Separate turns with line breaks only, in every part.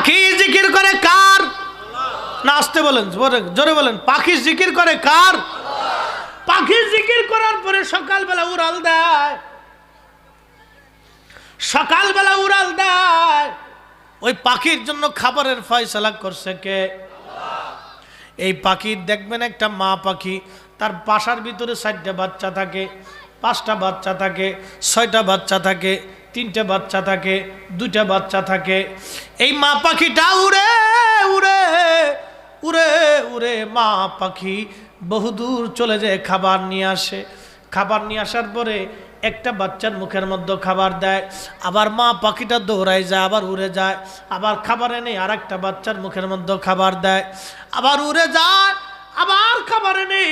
পাখি জিকির করে কার? না, আসতে বলেন, জোরে- বলেন। পাখি জিকির করে কার? পাখি জিকির করার পরে সকালবেলা উড়াল দেয়। সকালবেলা উড়াল দেয়। ওই পাখির জন্য খাবারের ফয়সালা করছে কে? এই পাখির দেখবেন একটা মা পাখি, তার বাসার ভিতরে চারটে বাচ্চা থাকে, পাঁচটা বাচ্চা থাকে, ছয়টা বাচ্চা থাকে তিনটে বাচ্চা থাকে, দুইটা বাচ্চা থাকে। এই মা পাখিটা উড়ে উড়ে উড়ে উড়ে মা পাখি বহুদূর চলে যায় খাবার নিয়ে আসে। খাবার নিয়ে আসার পরে একটা বাচ্চার মুখের মধ্যে খাবার দেয়, আবার মা পাখিটা দৌড়ায় যায়, আবার উড়ে যায়, আবার খাবার এনে আর একটা বাচ্চার মুখের মধ্যে খাবার দেয়, আবার উড়ে যায়, আবার খাবার এনে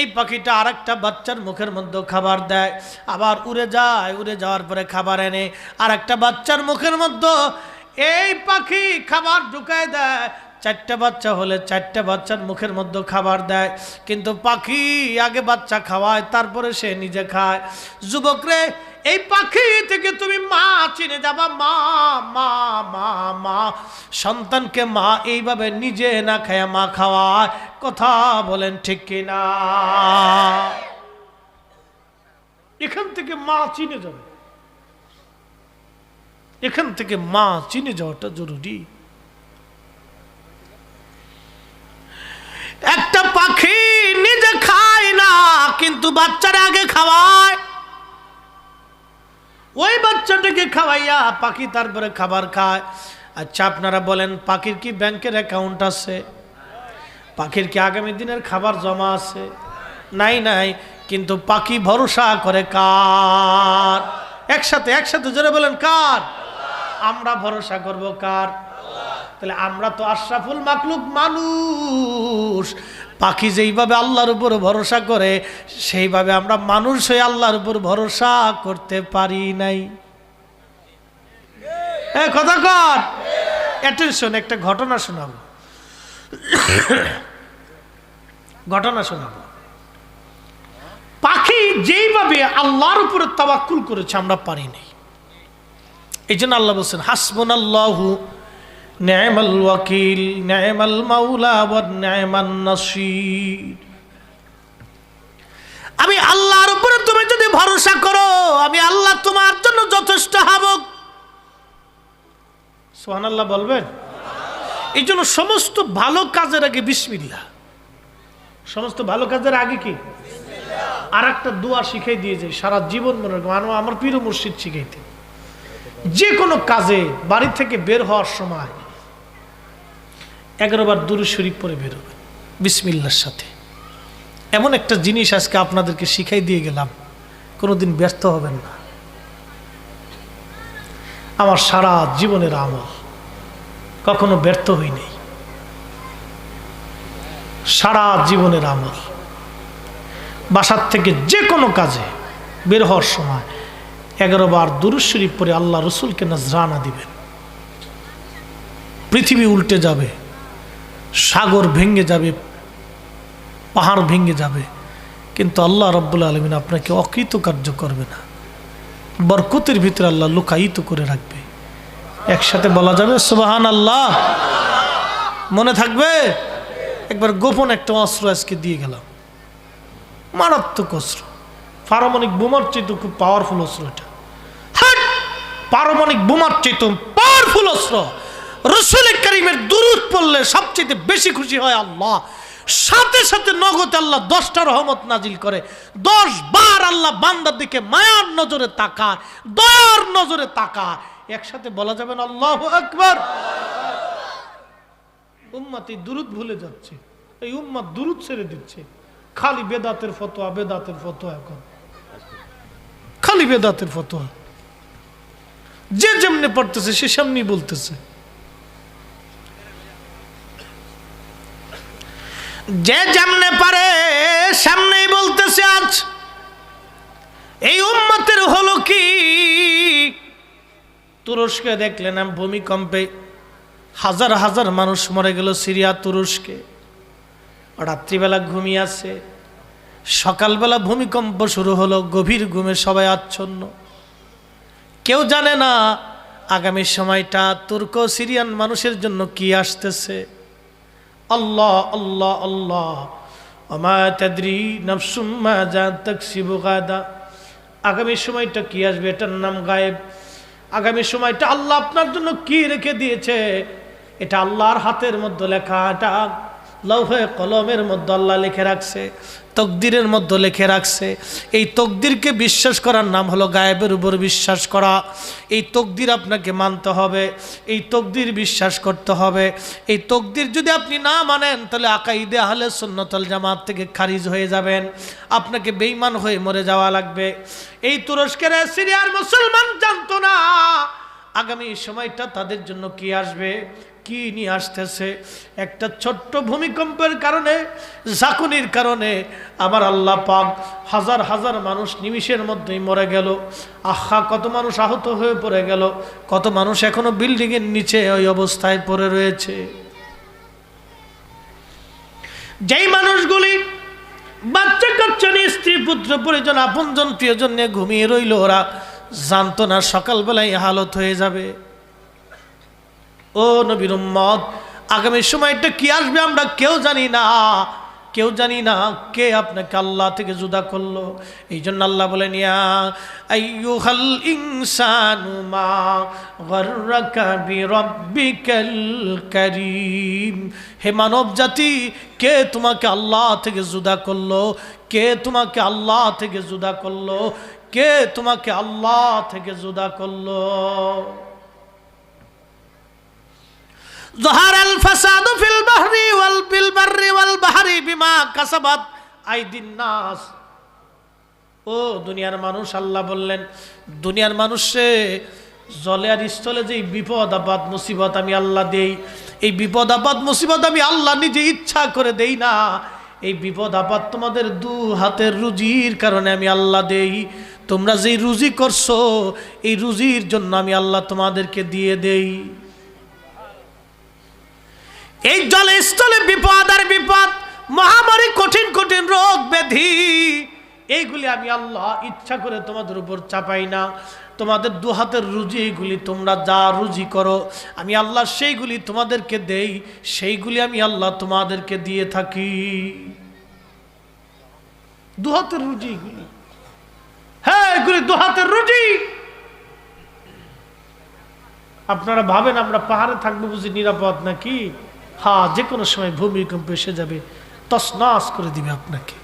এই পাখিটা আর একটা বাচ্চার মুখের মধ্যে খাবার দেয়। আবার উড়ে যায়, উড়ে যাওয়ার পরে খাবার এনে আর একটা বাচ্চার মুখের মধ্যে এই পাখি খাবার ঢুকায় দেয়। চারটে বাচ্চা হলে চারটে বাচ্চার মুখের মধ্যে খাবার দেয়। কিন্তু পাখি আগে বাচ্চা খাওয়ায়, তারপরে সে নিজে খায়। যুবকরে এই পাখি থেকে তুমি মা চিনে যাবা, মা মা মা মা। সন্তানকে মা এইভাবে নিজে না খায় মা খাওয়ায়, কথা বলেন ঠিক কিনা? এখান থেকে মা চিনে যাবে। এখান থেকে মা চিনে যাওয়াটা জরুরি। একটা পাখি নিজে খায় না, কিন্তু বাচ্চারা আগে খাওয়ায়। ওই বাচ্চাটাকে খাওয়াইয়া পাখি তারপরে খাবার খায়। আচ্ছা আপনারা বলেন, পাখির কি ব্যাংকের অ্যাকাউন্ট আছে? পাখির কি আগামী দিনের খাবার জমা আছে? নাই নাই, কিন্তু পাখি ভরসা করে কার? একসাথে একসাথে জোরে বলেন, কার? আমরা ভরসা করব কার? তাহলে আমরা তো আশরাফুল মাকলুক মানুষ। পাখি যেইভাবে আল্লাহর উপর ভরসা করে, সেইভাবে আমরা মানুষ হয়ে আল্লাহর উপর ভরসা করতে পারি নাই। এ, কথা অ্যাটেনশন একটা ঘটনা শোনাবো। ঘটনা শোনাবো। পাখি যেইভাবে আল্লাহর উপরে তাবাক্কুল করেছে, আমরা পারি নাই। এই জন্য আল্লাহ বলছেন হাসবুন আল্লাহু ন্যায়মাল ওয়াকিল ন্যায়মাল মাউলা ন্যায়মান নাসির। আমি আল্লাহর উপরে তুমি যদি ভরসা করো, আমি আল্লাহ তোমার জন্য যথেষ্ট হব সোহানাল্লাহ বলবেন? এই জন্য সমস্ত ভালো কাজের আগে বিসমিল্লা সমস্ত ভালো কাজের আগে কি? আর একটা দোয়া শিখাই দিয়ে যায় সারা জীবন মনে রাখব আমার- প্রিয় মুর্শিদ শিখাইতে। যে কোনো কাজে বাড়ি থেকে বের হওয়ার সময় এগারো বার দুরু শরীফ পরে বেরোবেন, বিসমিল্লার সাথে। এমন একটা জিনিস আজকে আপনাদেরকে শিখাই দিয়ে গেলাম, কোনোদিন ব্যস্ত হবেন না। আমার সারা জীবনের আমল। কখনো ব্যর্থ হইনি সারা জীবনের আমল, বাসার থেকে যে কোনো কাজে বের হওয়ার সময় এগারো বার দুরুজ পরে আল্লাহ রসুলকে নজরানা দিবেন। পৃথিবী উল্টে যাবে, সাগর ভেঙে যাবে, পাহাড় ভেঙে যাবে, কিন্তু আল্লাহ রব্বুল আলমিন আপনাকে অকৃতকার্য করবে না। বরকতের ভিতরে আল্লাহ লুকায়িত করে রাখবে। একসাথে বলা যাবে সুবাহান আল্লাহ মনে থাকবে? একবার গোপন একটা অস্ত্র আজকে দিয়ে গেলাম। মারাত্মক অস্ত্র। পারমাণিক বোমার চেয়ে খুব পাওয়ারফুল অস্ত্র এটা! পারমাণিক বোমার চেয়ে পাওয়ারফুল অস্ত্র। রসুল করিমের দুরুদ পড়লে সবচেয়ে বেশি খুশি হয় আল্লাহ। সাথে সাথে নগদ আল্লাহ দশটা রহমত নাজিল করে। দশ বার আল্লাহ বান্দার দিকে মায়ার নজরে তাকায়, দয়ার নজরে তাকায়। একসাথে বলা যাবে না, আল্লাহ আকবার। উম্মাত দুরুদ ভুলে যাচ্ছে। এই উম্মাত দুরুদ ছেড়ে দিচ্ছে। খালি বেদাতের ফতোয়া বেদাতের ফতোয়া এখন। খালি বেদাতের ফতোয়া। যে যেমনি পড়তেছে সে সামনেই বলতেছে। যে যেমনে পারে, সামনেই বলতেছে আজ। এই উম্মতের হলো কি? তুরস্কে দেখলেন ভূমিকম্পে হাজার হাজার মানুষ মরে গেল সিরিয়া, তুরস্কে। রাত্রিবেলা ঘুমিয়ে আছে। সকালবেলা ভূমিকম্প শুরু হলো, গভীর ঘুমে সবাই আচ্ছন্ন। কেউ জানে না আগামী সময়টা তুর্ক সিরিয়ান মানুষের জন্য কি আসতেছে। আল্লাহ আল্লাহ আল্লাহ। অমা তাদ্রি নফসুম্মা জান তকসিবু গাদা। আগামী সময়টা কি আসবে? এটার নাম গায়েব। আগামী সময়টা আল্লাহ আপনার জন্য কি রেখে দিয়েছে? এটা আল্লাহর হাতের মধ্যে লেখা, এটা লৌহে কলমের মধ্যে আল্লাহ লিখে রাখছে। তকদিরের মধ্যে লেখে রাখছে, এই তকদিরকে বিশ্বাস করার নাম হলো গায়েবের উপর বিশ্বাস করা। এই তকদির আপনাকে মানতে হবে, এই তকদির বিশ্বাস করতে হবে। এই তকদির যদি আপনি না মানেন, তাহলে আকাইদে আহলে সুন্নতল জামাত থেকে খারিজ হয়ে যাবেন। আপনাকে বেইমান হয়ে মরে যাওয়া লাগবে। এই তুরস্কের সিরিয়ার মুসলমান জানতো না। আগামী সময়টা তাদের জন্য কি আসবে? কি নিয়ে আসতেছে? একটা ছোট্ট ভূমিকম্পের কারণে, ঝাঁকুনির কারণে আমার আল্লাহ পাক হাজার হাজার মানুষ নিমিষের মধ্যেই মরে গেল। আহা, কত মানুষ আহত হয়ে পড়ে গেল। কত মানুষ এখনও বিল্ডিংয়ের নিচে ওই অবস্থায় পড়ে রয়েছে। যেই মানুষগুলি বাচ্চা কাচ্চা নিয়ে স্ত্রী পুত্র পরিজন, আপনজন, প্রিয়জন নিয়ে ঘুমিয়ে রইল ওরা। জানতো না সকালবেলায় হালত হয়ে যাবে। ও নবীর উম্মত, আগামী সময়টা কি আসবে আমরা কেউ জানি না। কেউ জানি না কে আপনাকে আল্লাহ থেকে জুদা করল। এই জন্য আল্লাহ কারীম। হে মানব জাতি কে তোমাকে আল্লাহ থেকে জুদা করল? কে তোমাকে আল্লাহ থেকে জুদা করল? কে তোমাকে আল্লাহ থেকে জুদা করল? জহার আল ফাসাদু ফিল বাহরি ওয়াল ফিল বাররি ওয়াল বাহরি বিমা কাসাবাত। আইদিন নাস। ও দুনিয়ার মানুষ, আল্লাহ বললেন, দুনিয়ার মানুষে জলে আর স্থলে যে বিপদ, আপদ, মুসিবত আমি আল্লাহ দেই, এই বিপদ, আপদ, মুসিবত আমি আল্লাহ নিজে ইচ্ছা করে দেই না। এই বিপদ, আপদ তোমাদের দু হাতের রুজির কারণে আমি আল্লাহ দেই। তোমরা যেই রুজি করছ, এই রুজির জন্য আমি আল্লাহ তোমাদেরকে দিয়ে দেই। এই জলে স্থলে বিপদ আর বিপদ, মহামারী কঠিন কঠিন রোগ ব্যাধি, এইগুলি আমি আল্লাহ ইচ্ছা করে তোমাদের উপর চাপাই না। তোমাদের দু হাতের রুজি, এইগুলি তোমরা যা রুজি করো, আমি আল্লাহ সেইগুলি তোমাদেরকে দেই, সেইগুলি আমি আল্লাহ তোমাদেরকে দিয়ে থাকি। দু হাতের রুজি এগুলি হ্যাঁ দুহাতের রুজি। আপনারা ভাবেন আমরা পাহাড়ে থাকব বুঝি নিরাপদ নাকি? হা যে কোনো সময় ভূমিকম্প এসে যাবে তসনাস করে দিবে আপনাকে।